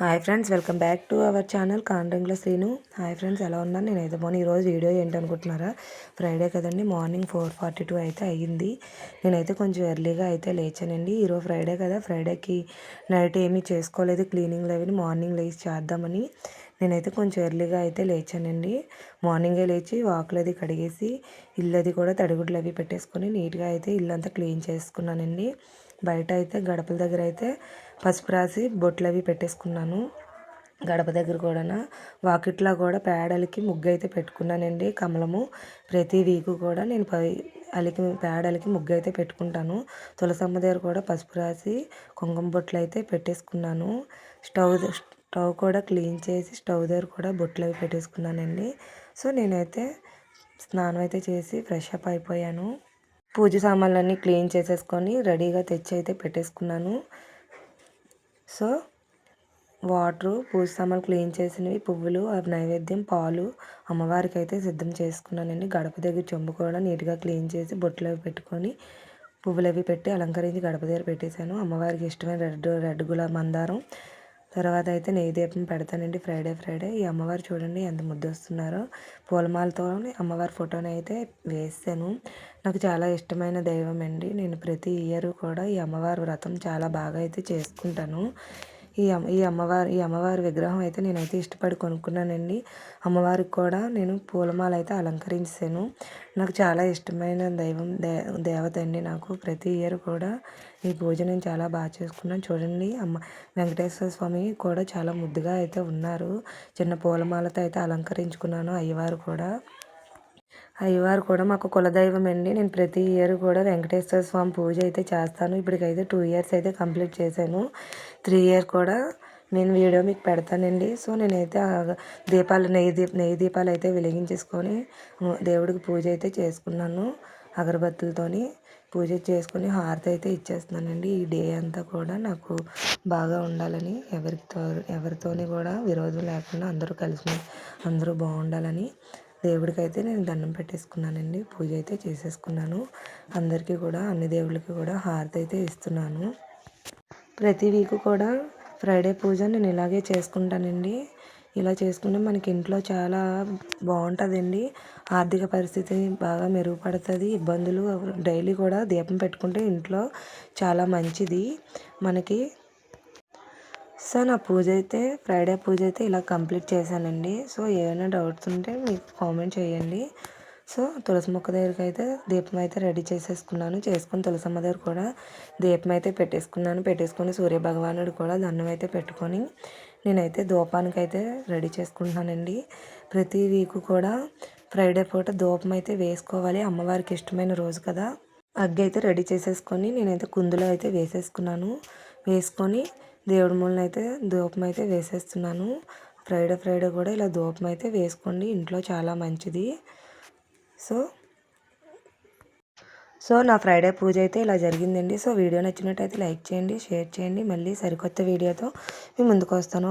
Hi friends welcome back to our channel కాండ్రింగ్ల Srinu. Hi friends ఎలా ఉన్నారు? నేను అయితే పోనీ ఈరోజు వీడియో ఏంటనుకుంటున్నారా? ఫ్రైడే కదండి మార్నింగ్ ఫోర్ ఫార్టీ టూ అయితే అయ్యింది. నేనైతే కొంచెం ఎర్లీగా అయితే లేచానండి. ఈరోజు ఫ్రైడే కదా ఫ్రైడేకి నైట్ ఏమీ చేసుకోలేదు. క్లీనింగ్ లేవని మార్నింగ్ లేచి చేద్దామని నేనైతే కొంచెం ఎర్లీగా అయితే లేచానండి. మార్నింగే లేచి వాకులు అది కడిగేసి ఇల్లు అది కూడా తడిగుడ్లు అవి పెట్టేసుకొని నీట్గా అయితే ఇల్లు అంతా క్లీన్ చేసుకున్నానండి. బయట అయితే గడపల దగ్గర అయితే పసుపు రాసి బొట్లు అవి పెట్టేసుకున్నాను. గడప దగ్గర కూడా వాకిట్లో కూడా పేడలకి ముగ్గు అయితే పెట్టుకున్నానండి. కమలము ప్రతి వీక్ కూడా నేను పై అలికి పేడలకి ముగ్గు అయితే పెట్టుకుంటాను. తులసమ్మ దగ్గర కూడా పసుపు రాసి కుంకుమ బొట్లు అయితే పెట్టేసుకున్నాను. స్టవ్ స్టవ్ కూడా క్లీన్ చేసి స్టవ్ దగ్గర కూడా బొట్లు అవి పెట్టేసుకున్నానండి. సో నేనైతే స్నానం అయితే చేసి ఫ్రెష్ అప్ అయిపోయాను. పూజ సామాన్లన్నీ క్లీన్ చేసేసుకొని రెడీగా తెచ్చి అయితే పెట్టేసుకున్నాను. సో వాటరు పూజ సామాన్లు క్లీన్ చేసినవి పువ్వులు అవి నైవేద్యం పాలు అమ్మవారికి అయితే సిద్ధం చేసుకున్నానండి గడప దగ్గర చెంబు కూడా నీట్గా క్లీన్ చేసి బొట్లు అవి పెట్టుకొని పువ్వులు అవి పెట్టి అలంకరించి గడప దగ్గర పెట్టేశాను. అమ్మవారికి ఇష్టమైన రెడ్ రెడ్ గులాబ్ మందారం తర్వాత అయితే నెయ్యి దీపం పెడతానండి. Friday Friday. ఈ అమ్మవారు చూడండి ఎంత ముద్దు వస్తున్నారో పూలమాలతో అమ్మవారి ఫోటోని అయితే వేసాను. నాకు చాలా ఇష్టమైన దైవం అండి నేను ప్రతి ఇయర్ కూడా ఈ అమ్మవారి వ్రతం చాలా బాగా అయితే చేసుకుంటాను. ఈ ఈ అమ్మవారి ఈ అమ్మవారి విగ్రహం అయితే నేనైతే ఇష్టపడి కొనుక్కున్నానండి. అమ్మవారికి కూడా నేను పూలమాల అయితే అలంకరించాను. నాకు చాలా ఇష్టమైన దైవం దే దేవత అండి నాకు. ప్రతి ఇయర్ కూడా ఈ పూజ నేను చాలా బాగా చేసుకున్నాను. చూడండి అమ్మ వెంకటేశ్వర స్వామి కూడా చాలా ముద్దుగా అయితే ఉన్నారు. చిన్న పూలమాలతో అయితే అలంకరించుకున్నాను అయ్యవారు కూడా. అయ్యవారు కూడా మాకు కులదైవం అండి నేను ప్రతి ఇయర్ కూడా వెంకటేశ్వర స్వామి పూజ అయితే చేస్తాను. ఇప్పటికైతే టూ ఇయర్స్ అయితే కంప్లీట్ చేశాను. త్రీ ఇయర్ కూడా నేను వీడియో మీకు పెడతానండి. సో నేనైతే దీపాలు నెయ్యి దీప నెయ్యి దీపాలు అయితే వెలిగించేసుకొని దేవుడికి పూజ అయితే చేసుకున్నాను. అగరబత్తులతోని పూజ చేసుకొని హారతి అయితే ఇచ్చేస్తున్నానండి. ఈ డే అంతా కూడా నాకు బాగా ఉండాలని ఎవరితో ఎవరితోని కూడా విరోధం లేకుండా అందరూ కలిసి అందరూ బాగుండాలని దేవుడికైతే నేను దండం పెట్టేసుకున్నానండి. పూజ అయితే చేసేసుకున్నాను. అందరికీ కూడా అన్ని దేవుళ్ళకి కూడా హారతి అయితే ఇస్తున్నాను. ప్రతి వీక్ కూడా ఫ్రైడే పూజ నేను ఇలాగే చేసుకుంటానండి. ఇలా చేసుకుంటే మనకి ఇంట్లో చాలా బాగుంటుందండి. ఆర్థిక పరిస్థితి బాగా మెరుగుపడుతుంది. ఇబ్బందులు డైలీ కూడా దీపం పెట్టుకుంటే ఇంట్లో చాలా మంచిది. మనకి సో నా పూజ అయితే ఫ్రైడే పూజ అయితే ఇలా కంప్లీట్ చేశానండి. సో ఏమైనా డౌట్స్ ఉంటే మీకు కామెంట్ చేయండి. సో తులసి మొక్క దగ్గరికి అయితే దీపం అయితే రెడీ చేసేసుకున్నాను. చేసుకుని తులసమ్మ దగ్గర కూడా దీపం అయితే పెట్టేసుకున్నాను. పెట్టేసుకొని సూర్య భగవానుడు కూడా దండం అయితే పెట్టుకొని నేనైతే దూపానికి అయితే రెడీ చేసుకుంటున్నానండి. ప్రతి వీక్ కూడా ఫ్రైడే పూట దూపం అయితే వేసుకోవాలి. అమ్మవారికి ఇష్టమైన రోజు కదా. అగ్గి అయితే రెడీ చేసేసుకొని నేనైతే కుందులో అయితే వేసేసుకున్నాను. వేసుకొని దేవుడి మూలన అయితే ధూపం అయితే వేసేస్తున్నాను. ఫ్రైడే ఫ్రైడే కూడా ఇలా ధూపం అయితే వేసుకోండి. ఇంట్లో చాలా మంచిది. సో సో నా ఫ్రైడే పూజ అయితే ఇలా జరిగిందండి. సో వీడియో నచ్చినట్టయితే లైక్ చేయండి షేర్ చేయండి. మళ్ళీ సరికొత్త వీడియోతో మీ ముందుకు వస్తాను.